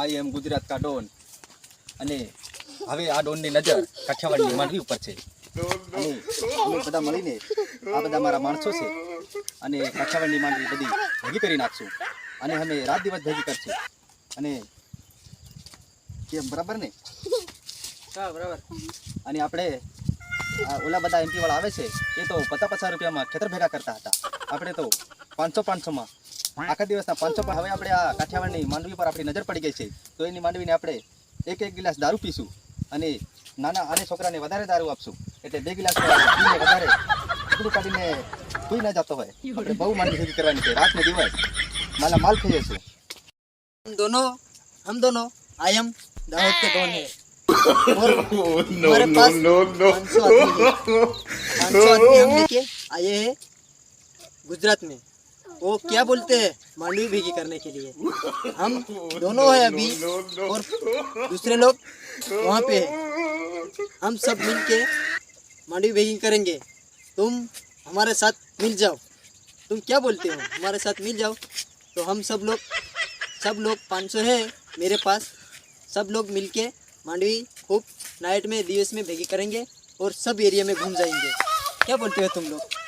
આઈ એમ ગુજરાત કા ડોન. અને હવે આ ડોનની નજર કાઠિયાવાડની માંડવી ઉપર છે. અને અમે બધા મળીને આ બધા મારા માણસો છે અને કાઠિયાવાડની માંડવી બધી ભેગી કરી નાખશું. અને અમે રાત દિવસ ભેગી કરશું. અને કેમ બરાબર ને? હા બરાબર. અને આપણે આ ઓલા બધા એમપી વાળા આવે છે એ તો પચાસ પચાસ રૂપિયામાં ખેતર ભેગા કરતા હતા. આપણે તો પાંચસો પાંચસોમાં આખા દિવસના પાંચસો હવે આપણે આ કાઠિયાવાડની માંડવી પર આપણી નજર પડી ગઈ છે તો એની માંડવીને આપણે એક એક ગિલાસ દારૂ પીશું અને નાના આને છોકરાને વધારે દારૂ આપશું એટલે બે ગિલાસ પીને વધારે ટુકડું કાઢીને સુઈ ના જતો હોય આપણે બહુ માંડવી ભેગી કરવાની છે રાત ને દિવસ માલા માલ થઈ જશું हम दोनों हम दोनों आई एम दाऊद के डॉन है और हमारे पास पाँच सौ आदमी है पाँच सौ आदमी हम लेके आए हैं गुजरात में वो क्या बोलते हैं? मांडवी भेगी करने के लिए। हम दोनों है अभी और दूसरे लोग वहाँ पे है। हम सब मिल के मांडवी भेगी करेंगे। तुम हमारे साथ मिल जाओ। तुम क्या बोलते हो? हमारे साथ मिल जाओ। तो हम सब लोग सब लोग 500 है मेरे पास। सब लोग मिलके मांडवी खूब नाइट में दिवस में भेगी करेंगे और सब एरिया में घूम जाएँगे। क्या बोलते हो तुम लोग?